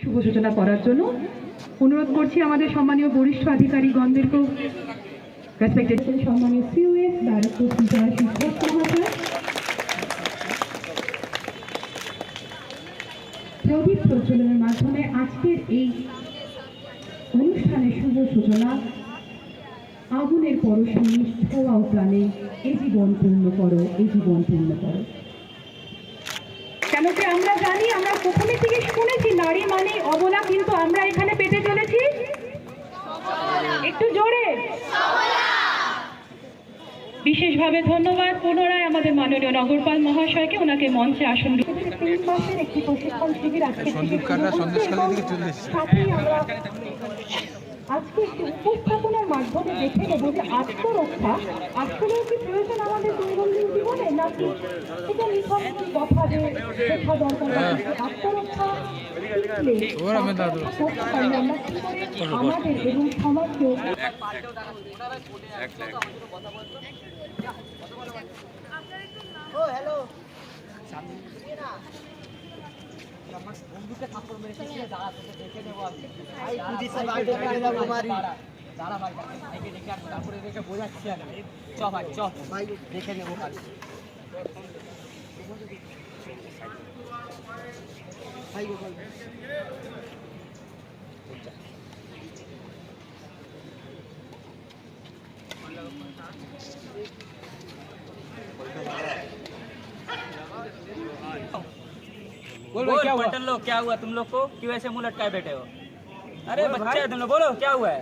শুভ সূচনা করার জন্য অনুরোধ করছি আমাদের সম্মানীয় বরিষ্ঠ আধিকারিকগণদেরকেও রেসপেক্টেড সম্মানীয় সিওএস ডাইরেক্টর প্রজ্বলনের মাধ্যমে আজকের এই অনুষ্ঠানের শুভ সূচনা। আগুনের পরশমণি ছোঁয়াও প্রাণে এ জীবন পূর্ণ করো, এ জীবন পূর্ণ করো। কেন কি আমরা জানি আমরা প্রথমে থেকে শুনেছি নারী মানে অবলা কিন্তু আমরা এখানে পেতে চলেছি? একটু জোরে। বিশেষভাবে ধন্যবাদ। পুনরায় আমাদের মাননীয় নগরপাল মহাশয়কে ওনাকে মঞ্চে আসন মাসের একটি প্রশিক্ষণ শিবির আজকে থেকে সন্দীপ কান্না শুরু হচ্ছে সন্দেশখালী এবং থেকে চলে এসেছে। সাথেই আমরা আজকে একটি উপস্থাপনার মাধ্যমে দেখে নেব যে আত্মরক্ষা আসলেও কি প্রয়োজন আমাদের দৈনন্দিন জীবনে নাকি এটা নিছক কথা যে শেখা দরকার বা কিছু আত্মরক্ষা শিখলে ওরা আমি দাদু। করতে পারলে আমরা কি করে আমাদের এবং সমাজকেও बोल क्या हुआ लोग क्या हुआ तुम लोग को क्यों ऐसे मुंह लटकाए बैठे हो अरे बच्चे तुम लोग बोलो क्या हुआ है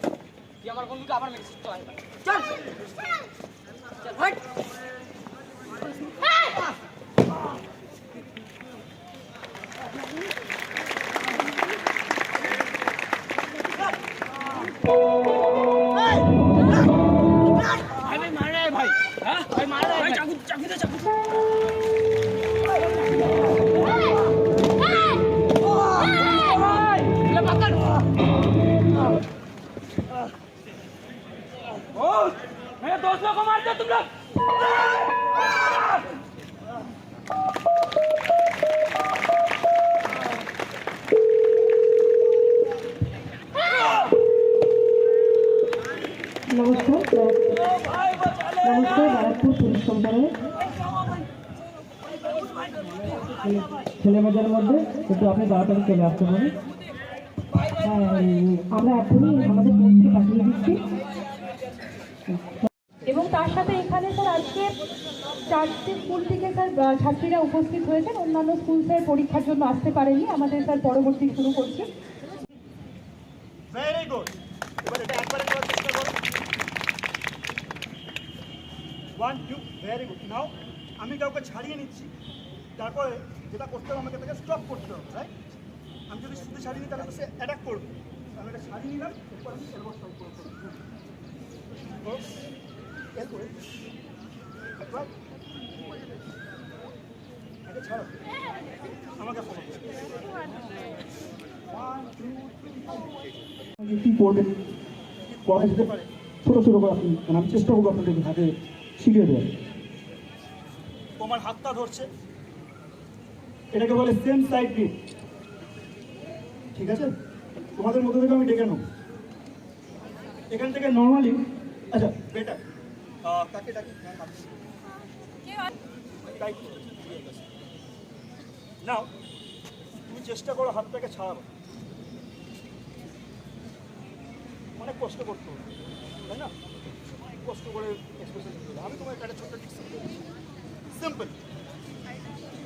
ये আমার বন্ধুকে আবার মেরেছিস চল। চল। চল। নমস্কার নমস্কার ব্যারাকপুর পুলিশ সম্পাদক ছেলে মেয়েদের মধ্যে কিন্তু আপনি তাড়াতাড়ি চলে আসতে পারেন। হ্যাঁ আমরা এখনই আমাদের টিমকে পাঠিয়ে দিচ্ছি। এবং তার সাথে এখানে স্যার আজকে চারটি স্কুল থেকে স্যার ছাত্রীরা উপস্থিত হয়েছেন। অন্যান্য স্কুল স্যার পরীক্ষার জন্য আসতে পারেনি আমাদের স্যার পরবর্তী শুরু করছি। ভেরি গুড এবার এটা একবারে করার চেষ্টা করো ওয়ান টু ভেরি গুড নাও আমি কাউকে ছাড়িয়ে নিচ্ছি। তারপরে যেটা করতে হবে আমাকে তাকে স্টপ করতে হবে রাইট আমি যদি শুধু ছাড়িয়ে নিই তাহলে তো সে অ্যাটাক করবে। আমি এটা ছাড়িয়ে নিলাম এরপর আমি এলবো স্টপ করব। করো। এরপরে একবার ছাড়ো। আমাকে ফলো কি করবেন করা যেতে পারে। ছোটো ছোটো করে আপনি মানে আমি চেষ্টা করব আপনাদেরকে হাতে শিখিয়ে দেওয়ার তোমার হাতটা ধরছে। এটাকে বলে সেম সাইড গ্রিপ ঠিক আছে? তোমাদের মধ্যে থেকে আমি ডেকে নেব। এখান থেকে নর্মালি আচ্ছা বেটার তাকে ডাকি? নাও তুমি চেষ্টা করো হাতটাকে ছাড়াবো অনেক কষ্ট করতে হবে তাই না? কষ্ট করে আমি তোমার একটা ছোট্ট সিম্পল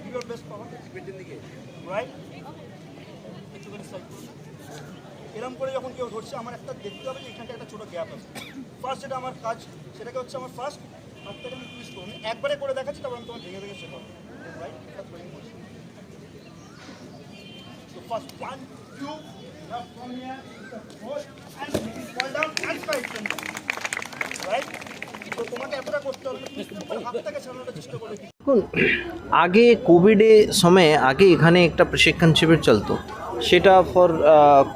ইউর বেস্ট পাওয়ার পেটের দিকে রাইট একটুখানি সাইড এরম করে যখন কেউ ধরছে আমার একটা দেখতে হবে যে এখানটা একটা ছোটো গ্যাপ আছে। ফার্স্ট যেটা আমার কাজ সেটাকে হচ্ছে আমার ফার্স্ট হাতটাকে আমি টুইস্ট করব। একবারে করে দেখাচ্ছি তারপর আমি তোমার ভেঙে ভেঙে শেখাবো। Right So first one, two, now from here, and strike আগে কোভিডের সময়, আগে এখানে একটা প্রশিক্ষণ শিবির চলতো। সেটা ফর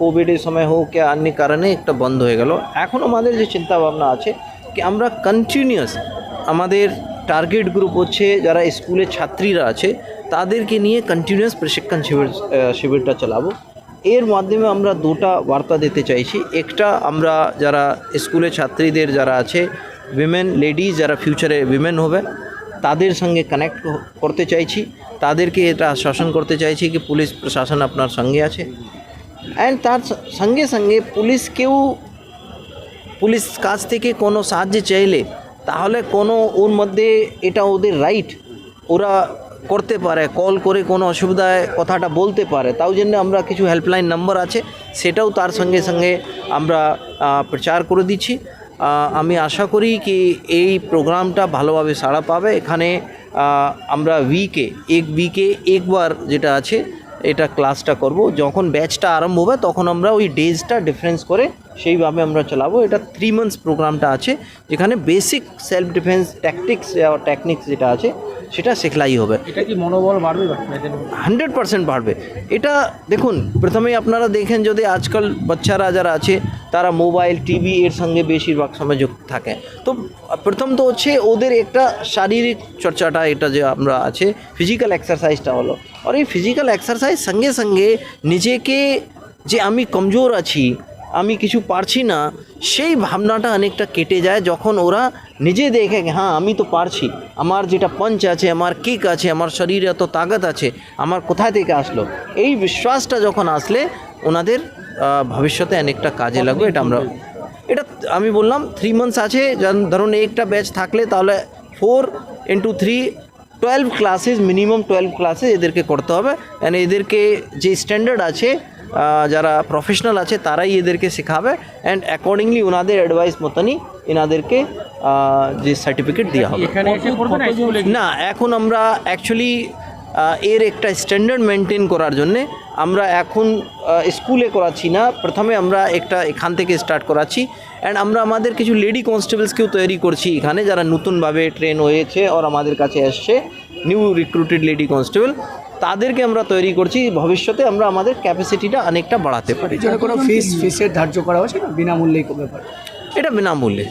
কোভিডের সময় হোক কি অন্য কারণে একটা বন্ধ হয়ে গেল। এখন আমাদের যে চিন্তা ভাবনা আছে কি আমরা কন্টিনিউয়াস আমাদের টার্গেট গ্রুপ হচ্ছে যারা স্কুলের ছাত্রীরা আছে, তাদেরকে নিয়ে কন্টিনিউয়াস প্রশিক্ষণ শিবির শিবিরটা চালাবো। এর মাধ্যমে আমরা দুটা বার্তা দিতে চাইছি। একটা, আমরা যারা স্কুলের ছাত্রীদের যারা আছে উইমেন লেডিজ যারা ফিউচারে উইমেন হবে, তাদের সঙ্গে কানেক্ট করতে চাইছি। তাদেরকে এটা আশ্বাসন করতে চাইছি কি পুলিশ প্রশাসন আপনার সঙ্গে আছে। অ্যান্ড তার সঙ্গে সঙ্গে পুলিশকেও পুলিশ কাছ থেকে কোনো সাহায্য চাইলে, তাহলে কোনো ওর মধ্যে এটা ওদের রাইট ওরা করতে পারে কল করে কোনো অসুবিধায় কথাটা বলতে পারে, তাও জন্য আমরা কিছু হেল্পলাইন নাম্বার আছে, সেটাও তার সঙ্গে সঙ্গে আমরা প্রচার করে দিচ্ছি। আমি আশা করি কি এই প্রোগ্রামটা ভালোভাবে সাড়া পাবে। এখানে আমরা উইকে এক উইকে একবার যেটা আছে, এটা ক্লাসটা করব। যখন ব্যাচটা আরম্ভ হবে, তখন আমরা ওই ডেজটা ডিফারেন্স করে সেইভাবে আমরা চালাবো। এটা থ্রি মান্থস প্রোগ্রামটা আছে, যেখানে basic self defence tactics techniques যেটা আছে সেটা শেখলাই হবে। এটা কি মনোবল বাড়বে হান্ড্রেড পার্সেন্ট বাড়বে। এটা দেখুন প্রথমেই আপনারা দেখেন যদি আজকাল বাচ্চারা যারা আছে তারা মোবাইল টিভি এর সঙ্গে বেশিরভাগ সময় যুক্ত থাকে। তো প্রথম তো হচ্ছে ওদের একটা শারীরিক চর্চাটা এটা যে আমরা আছে ফিজিক্যাল এক্সারসাইজটা হলো। আর এই ফিজিক্যাল এক্সারসাইজ সঙ্গে সঙ্গে নিজেকে যে আমি কমজোর আছি আমি কিছু পারছি না, সেই ভাবনাটা অনেকটা কেটে যায় যখন ওরা নিজে দেখে হ্যাঁ আমি তো পারছি। আমার যেটা পঞ্চ আছে, আমার কিক আছে, আমার শরীরে এত তাগত আছে, আমার কোথায় থেকে আসলো? এই বিশ্বাসটা যখন আসলে ওনাদের ভবিষ্যতে অনেকটা কাজে লাগবে, এটা আমরা এটা আমি বললাম থ্রি মান্থস আছে ধরুন একটা ব্যাচ থাকলে তাহলে four into three twelve classes minimum twelve classes এদেরকে করতে হবে। অ্যান্ড এদেরকে যে স্ট্যান্ডার্ড আছে যারা প্রফেশনাল আছে তারাই এদেরকে শেখাবে অ্যান্ড অ্যাকর্ডিংলি ওনাদের অ্যাডভাইস মতনই এনাদেরকে যে সার্টিফিকেট দেওয়া হবে। এখানে না এখন আমরা অ্যাকচুয়ালি এর একটা স্ট্যান্ডার্ড মেনটেন করার জন্যে আমরা এখন স্কুলে করাচ্ছি না। প্রথমে আমরা একটা এখান থেকে স্টার্ট করাচ্ছি অ্যান্ড আমরা আমাদের কিছু লেডি কনস্টেবলসকেও তৈরি করছি এখানে যারা নতুনভাবে ট্রেন হয়েছে আর আমাদের কাছে এসছে। নিউ রিক্রুটেড লেডি কনস্টেবল তাদেরকে আমরা তৈরি করছি ভবিষ্যতে আমরা আমাদের ক্যাপাসিটিটা অনেকটা বাড়াতে পারি। কোনো ফিস ফিসের ধার্য করা হয়েছে না? বিনামূল্যেই ব্যাপার? এটা বিনামূল্যে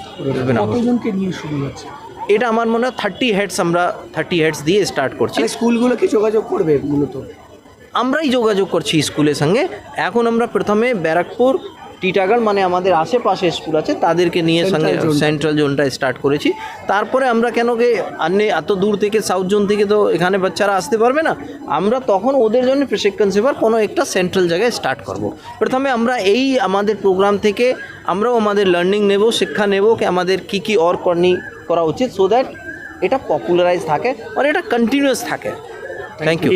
কতজনকে নিয়ে শুরু হচ্ছে? এটা আমার মনে হয় থার্টি হেডস আমরা থার্টি হেডস দিয়ে স্টার্ট করছি। স্কুলগুলো কি যোগাযোগ করবে মূলত? আমরাই যোগাযোগ করছি স্কুলের সঙ্গে। এখন আমরা প্রথমে ব্যারাকপুর টিটাগড় মানে আমাদের আশেপাশে স্কুল আছে তাদেরকে নিয়ে সঙ্গে সেন্ট্রাল জোনটা স্টার্ট করেছি। তারপরে আমরা কেন কি অন্য এত দূর থেকে সাউথ জোন থেকে তো এখানে বাচ্চারা আসতে পারবে না? আমরা তখন ওদের জন্য প্রশিক্ষণ সেবার কোনো একটা সেন্ট্রাল জায়গায় স্টার্ট করব। প্রথমে আমরা এই আমাদের প্রোগ্রাম থেকে আমরাও আমাদের লার্নিং নেব শিক্ষা নেব কি আমাদের কী কী অর করনি করা উচিত সো দ্যাট এটা পপুলারাইজ থাকে আর এটা কন্টিনিউয়াস থাকে। Thank you